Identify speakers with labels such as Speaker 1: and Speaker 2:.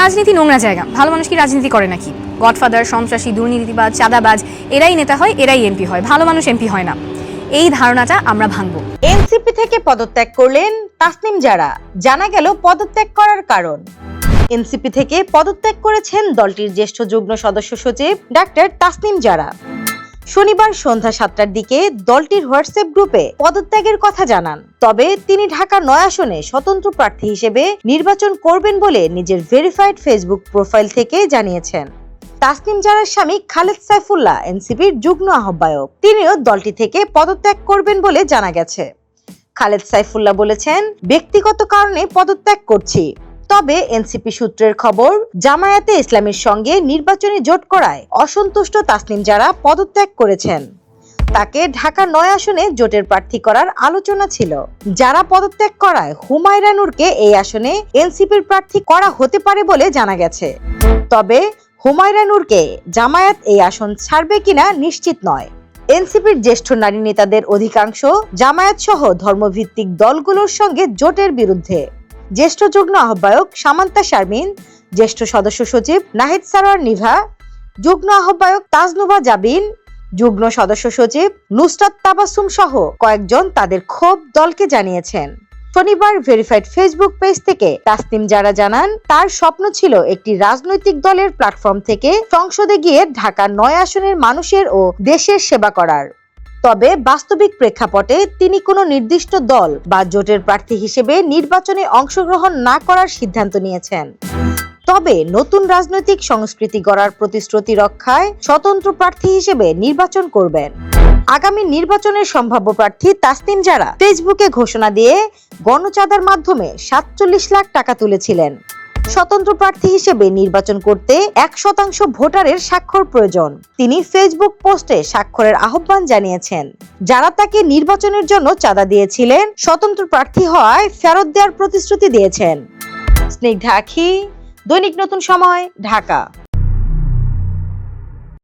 Speaker 1: রাজনীতি নোংরা জায়গা। ভালো মানুষ কি রাজনীতি করে নাকি? গডফাদার, সন্ত্রাসী, দুর্নীতিবাজ, চাঁদাবাজ, এরাই নেতা হয়, এরাই এমপি হয়। ভালো মানুষ এমপি হয় না। এই ধারণাটা আমরা ভাঙবো।
Speaker 2: এনসিপি থেকে পদত্যাগ করলেন তাসনিম জারা। জানা গেল পদত্যাগ করার কারণ। এনসিপি থেকে পদত্যাগ করেছেন দলটির জ্যেষ্ঠ যুগ্ম সদস্য সচিব ডাক্তার তাসনিম যারা শনিবার সন্ধ্যা সাতটার দিকে দলটির হোয়াটসঅ্যাপ গ্রুপে পদত্যাগের কথা জানান। তবে তিনি ঢাকা নয় আসনে স্বতন্ত্র প্রার্থী হিসেবে নির্বাচন করবেন বলে নিজের ভেরিফাইড ফেসবুক প্রোফাইল থেকে জানিয়েছেন। তাসনিম জারার স্বামী খালেদ সাইফুল্লাহ, এনসিপির যুগ্ম আহ্বায়ক। তিনিও দলটি থেকে পদত্যাগ করবেন বলে জানা গেছে। খালেদ সাইফুল্লাহ বলেছেন, ব্যক্তিগত কারণে পদত্যাগ করছি। তবে এনসিপি সূত্রের খবর, জামায়াতে ইসলামের সঙ্গে নির্বাচনী জোট করায় অসন্তুষ্ট তাসনিম যারা পদত্যাগ করেছেন। তাকে ঢাকা নয় আসনে জোটের প্রার্থী করার আলোচনা ছিল। যারা পদত্যাগ করায় হুমায়রা নূরকে এই আসনে এনসিপির প্রার্থী করা হতে পারে বলে জানা গেছে। তবে হুমায়রা নূরকে জামায়াত এই আসন ছাড়বে কিনা নিশ্চিত নয়। এনসিপির জ্যেষ্ঠ নারী নেতাদের অধিকাংশ জামায়াত সহ ধর্মভিত্তিক দলগুলোর সঙ্গে জোটের বিরুদ্ধে। জ্যেষ্ঠ যুগ্ম আহ্বায়ক সামান্তা শারমিন, জ্যেষ্ঠ সদস্য সচিব নাহিদ সারোয়ার নিভা, যুগ্ম আহ্বায়ক তাজনুবা জাবিন, যুগ্ম সদস্য সচিব নুসরাত তাবাসুম সহ কয়েকজন তাদের ক্ষোভ দলকে জানিয়েছেন। শনিবার ভেরিফাইড ফেসবুক পেজ থেকে তাসনিম যারা জানান, তার স্বপ্ন ছিল একটি রাজনৈতিক দলের প্ল্যাটফর্ম থেকে সংসদে গিয়ে ঢাকা নয় আসনের মানুষের ও দেশের সেবা করার। তবে বাস্তবিক প্রেক্ষাপটে তিনি কোনো নির্দিষ্ট দল বা জোটের প্রার্থী হিসেবে নির্বাচনে অংশগ্রহণ না করার সিদ্ধান্ত নিয়েছেন। তবে নতুন রাজনৈতিক সংস্কৃতি গড়ার প্রতিশ্রুতি রক্ষায় স্বতন্ত্র প্রার্থী হিসেবে নির্বাচন করবেন। আগামী নির্বাচনের সম্ভাব্য প্রার্থী তাসনিম যারা ফেসবুকে ঘোষণা দিয়ে গণচাঁদার মাধ্যমে সাতচল্লিশ লাখ টাকা তুলেছিলেন। স্বতন্ত্র প্রার্থী হিসেবে নির্বাচন করতে এক শতাংশ ভোটারের স্বাক্ষর প্রয়োজন। তিনি ফেসবুক পোস্টে স্বাক্ষরের আহ্বান জানিয়েছেন। যারা তাকে নির্বাচনের জন্য চাঁদা দিয়েছিলেন, স্বতন্ত্র প্রার্থী হওয়ায় ফেরত দেওয়ার প্রতিশ্রুতি দিয়েছেন। স্নিগ্ধা আখি, দৈনিক নতুন সময়, ঢাকা।